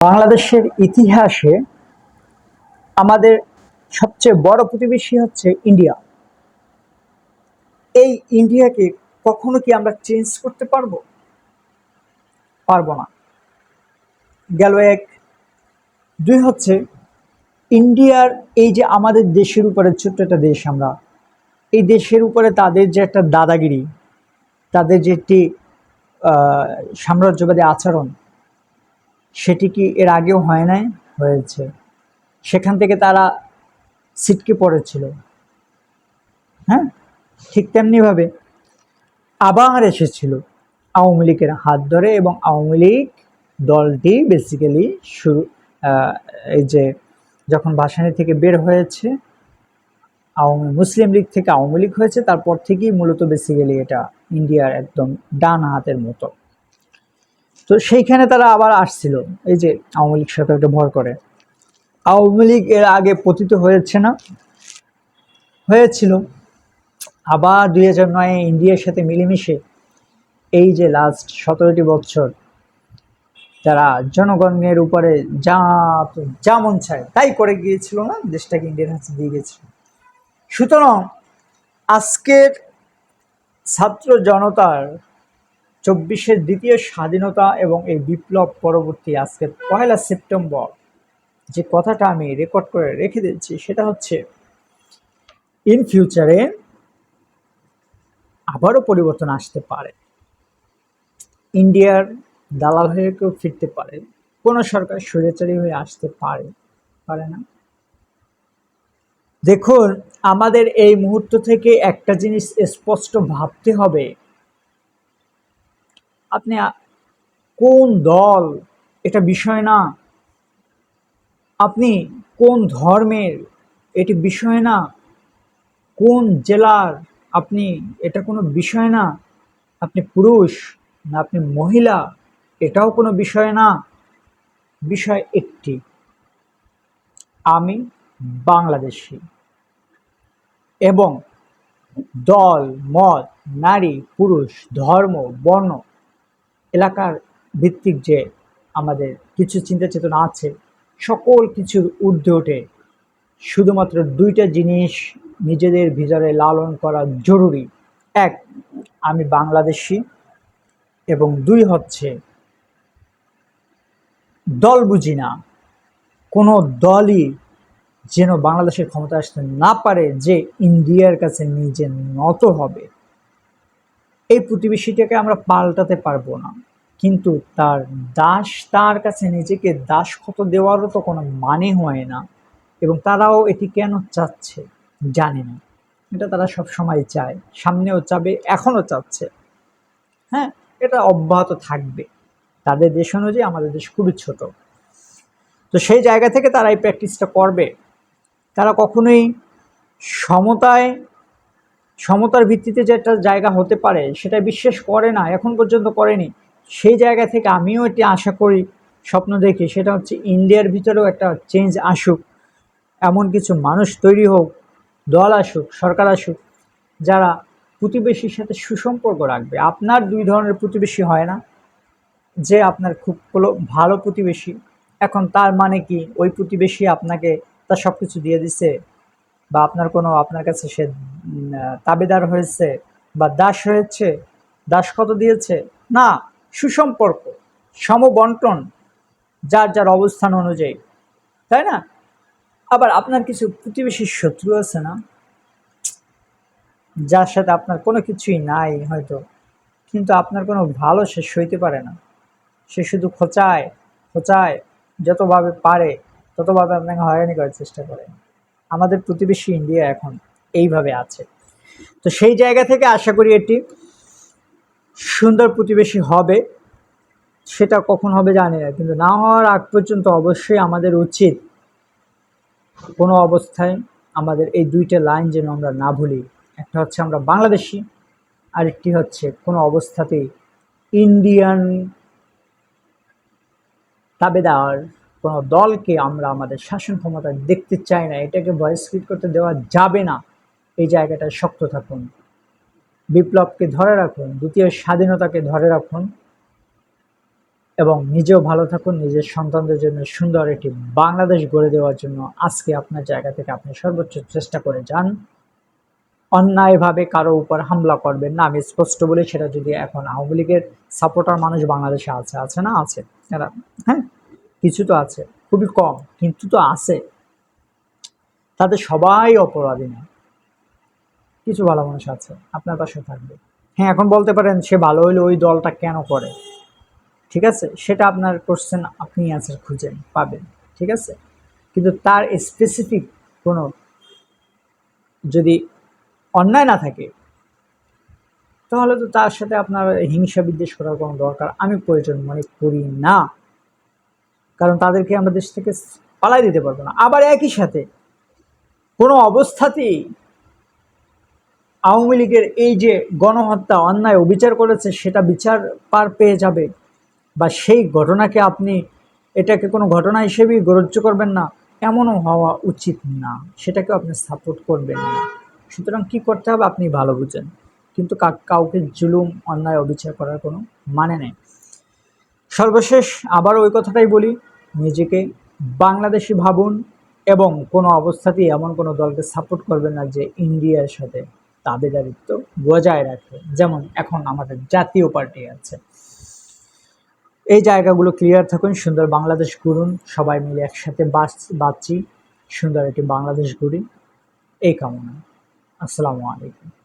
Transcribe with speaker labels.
Speaker 1: বাংলাদেশের ইতিহাসে আমাদের সবচেয়ে বড় প্রতিবেশী হচ্ছে ইন্ডিয়া। এই ইন্ডিয়াকে কখনো কি আমরা চেঞ্জ করতে পারব? পারব না। গেল এক, দুই হচ্ছে ইন্ডিয়ার এই যে আমাদের দেশের উপরে ছোট্ট একটা দেশ আমরা, এই দেশের উপরে তাদের যে একটা দাদাগিরি, তাদের যে একটি সাম্রাজ্যবাদী আচরণ সেটি কি এর আগেও হয় নাই? হয়েছে। সেখান থেকে তারা ছিটকে পড়েছিল। হ্যাঁ? ঠিক তেমনিভাবে আবার এসেছিল আওয়ামী লীগের হাত ধরে এবং আওয়ামী লীগ দলটি বেসিক্যালি শুরু এই যে যখন ভাসানী থেকে বের হয়েছে, আওয়ামী, মুসলিম লীগ থেকে আওয়ামী লীগ হয়েছে, তারপর থেকেই মূলত বেসিক্যালি এটা ইন্ডিয়ার একদম ডান হাতের মতো। তো সেইখানে তারা আবার আসছিল। এই যে আওয়ামী লীগ সরকারকে ভর করে। আওয়ামী লীগ এর আগে পতিত হয়েছে না? হয়েছিল। আবার দুই হাজার নয়ে ইন্ডিয়ার সাথে মিলেমিশে এই যে লাস্ট সতেরোটি বছর তারা জনগণের উপরে যা যা মন চায় তাই করে গিয়েছিল না? দেশটাকে ইন্ডিয়ার হাতে দিয়ে গেছিল সুতরাং আজকের ছাত্র জনতার চব্বিশের দ্বিতীয় স্বাধীনতা এবং এই বিপ্লব পরবর্তী আজকে পয়লা সেপ্টেম্বর যে কথাটা আমি রেকর্ড করে রেখে দিচ্ছি, সেটা হচ্ছে ইন ফিউচারে আবারও পরিবর্তন আসতে পারে। ইন্ডিয়ার দালাল হয়ে কেউ ফিরতে পারে, কোনো সরকার স্বৈরাচারী হয়ে আসতে পারে পারে না। দেখুন, আমাদের এই মুহূর্ত থেকে একটা জিনিস স্পষ্ট ভাবতে হবে আপনি কোন দল? এটা বিষয় না। আপনি কোন ধর্মের? এটি বিষয় না। কোন জেলার? আপনি, এটা কোনো বিষয় না। আপনি পুরুষ না আপনি মহিলা, এটাও কোনো বিষয় না। বিষয় একটি। আমি বাংলাদেশি। এবং দল, মত, নারী, পুরুষ, ধর্ম, বর্ণ এলাকার ভিত্তিক যে আমাদের কিছু চিন্তা চেতনা আছে, সকল কিছুর ঊর্ধ্বে ওঠে। শুধুমাত্র দুইটা জিনিস নিজেদের ভিতরে লালন করা জরুরি। এক, আমি বাংলাদেশি এবং দুই হচ্ছে, দল বুঝি না। কোনো দলই যেন বাংলাদেশের ক্ষমতা আসতে না পারে যে ইন্ডিয়ার কাছে নিজে নত হবে। এই প্রতিবেশীটাকে আমরা পাল্টাতে পারব না। কিন্তু তার দাস তার কাছে নিজেকে দাসক্ষত দেওয়ারও তো কোনো মানে হয় না এবং তারাও এটি কেন চাচ্ছে জানে না। এটা তারা সব সময় চায়। সামনেও চাবে, এখনও চাচ্ছে। হ্যাঁ এটা অব্যাহত থাকবে। তাদের দেশ অনুযায়ী আমাদের দেশ খুবই ছোট। তো সেই জায়গা থেকে তারা এই প্র্যাকটিসটা করবে। তারা কখনোই সমতায় সমতার ভিত্তিতে যে একটা জায়গা হতে পারে, সেটা বিশ্বাস করে না, এখন পর্যন্ত করেনি। সেই জায়গা থেকে আমিও এটি আশা করি, স্বপ্ন দেখি, সেটা হচ্ছে ইন্ডিয়ার ভিতরেও একটা চেঞ্জ আসুক। এমন কিছু মানুষ তৈরি হোক, দল আসুক, সরকার আসুক, যারা প্রতিবেশীর সাথে সুসম্পর্ক রাখবে। আপনার দুই ধরনের প্রতিবেশী হয় না। যে আপনার খুব ভালো প্রতিবেশী, এখন তার মানে কি? ওই প্রতিবেশী আপনাকে তার সব কিছু দিয়ে দিছে। বা আপনার কোনো আপনার কাছে সে তাবেদার হয়েছে বা দাস হয়েছে, দাস কত দিয়েছে? না, সুসম্পর্ক, সমবন্টন, যার যার অবস্থান অনুযায়ী। তাই না? আবার আপনার কিছু প্রতিবেশীর শত্রু আছে না? যার সাথে আপনার কোনো কিছুই নাই হয়তো, কিন্তু আপনার কোনো ভালো সে সইতে পারে না। সে শুধু খোঁচায় খোঁচায়, যতভাবে পারে, ততভাবে আপনাকে হয়রানি করার চেষ্টা করে। আমাদের প্রতিবেশী ইন্ডিয়া এখন এইভাবে আছে। তো সেই জায়গা থেকে আশা করি এটি সুন্দর প্রতিবেশী হবে, সেটা কখন হবে জানি না, কিন্তু না হওয়ার আগ পর্যন্ত অবশ্যই আমাদের উচিত কোনো অবস্থায় আমাদের এই দুইটা লাইন যেন আমরা না ভুলি। একটা হচ্ছে আমরা বাংলাদেশি, আরেকটি হচ্ছে কোনো অবস্থাতেই ইন্ডিয়ান তাবেদার কোনো দলকে আমরা আমাদের শাসন ক্ষমতা দেখতে চাই না, এটাকে ভয়েস ফিট করতে দেওয়া যাবে না। এই জায়গাটা শক্ত থাকুন। বিপ্লবকে ধরে রাখুন, দ্বিতীয় স্বাধীনতাকে ধরে রাখুন এবং নিজেও ভালো থাকুন, নিজের সন্তানদের জন্য সুন্দর একটি বাংলাদেশ গড়ে দেওয়ার জন্য আজকে আপনার জায়গা থেকে আপনি সর্বোচ্চ চেষ্টা করে যান। অন্যায়ভাবে কারও উপর হামলা করবেন না, আমি স্পষ্ট বলি, সেটা যদি এখন আওয়ামী লীগের সাপোর্টার মানুষ বাংলাদেশে আছে আছে না? আছে। হ্যাঁ? কিছু তো আছে, খুবই কম, কিন্তু তো আছে। তাদের সবাই অপরাধী না। কিছু ভালো মানুষ আছে, আপনার পাশে থাকবে। হ্যাঁ এখন বলতে পারেন সে ভালো হইলে ওই দলটা কেন করে? ঠিক আছে? সেটা আপনার কোশ্চেন আপনি অ্যান্সার খুঁজেন পাবেন। ঠিক আছে? কিন্তু তার স্পেসিফিক কোনো যদি অন্যায় না থাকে, তাহলে তো তার সাথে আপনার হিংসা বিদ্বেষ করার কোনো দরকার আমি প্রয়োজন মনে করি না। কারণ তাদেরকে আমরা দেশ থেকে পালাই দিতে পারব না। আবার একই সাথে কোনো অবস্থাতেই আওয়ামী লীগের এই যে গণহত্যা, অন্যায় অবিচার করেছে, সেটা বিচার পার পেয়ে যাবে বা সেই ঘটনাকে আপনি এটাকে কোনো ঘটনা হিসেবেই গ্রহ্য করবেন না, এমনও হওয়া উচিত না। সেটাকেও আপনি সাপোর্ট করবেন না। সুতরাং কি করতে হবে আপনি ভালো বুঝেন। কিন্তু কাউকে জুলুম, অন্যায়, অবিচার করার কোনো মানে নেই। সর্বশেষ আবার ওই কথাটাই বলি নিজেকে বাংলাদেশি ভাবুন এবং কোনো অবস্থাতেই এমন কোনো দলকে সাপোর্ট করবেন না যে ইন্ডিয়ার সাথে দাবিদারিত্ব বজায় রাখে। যেমন এখন আমাদের জাতীয় পার্টি আছে। এই জায়গাগুলো ক্লিয়ার থাকুন, সুন্দর বাংলাদেশ গড়ুন, সবাই মিলে একসাথে বাঁচ বাঁচি, সুন্দর একটি বাংলাদেশ গড়ি। এই কামনা। আসসালামু আলাইকুম।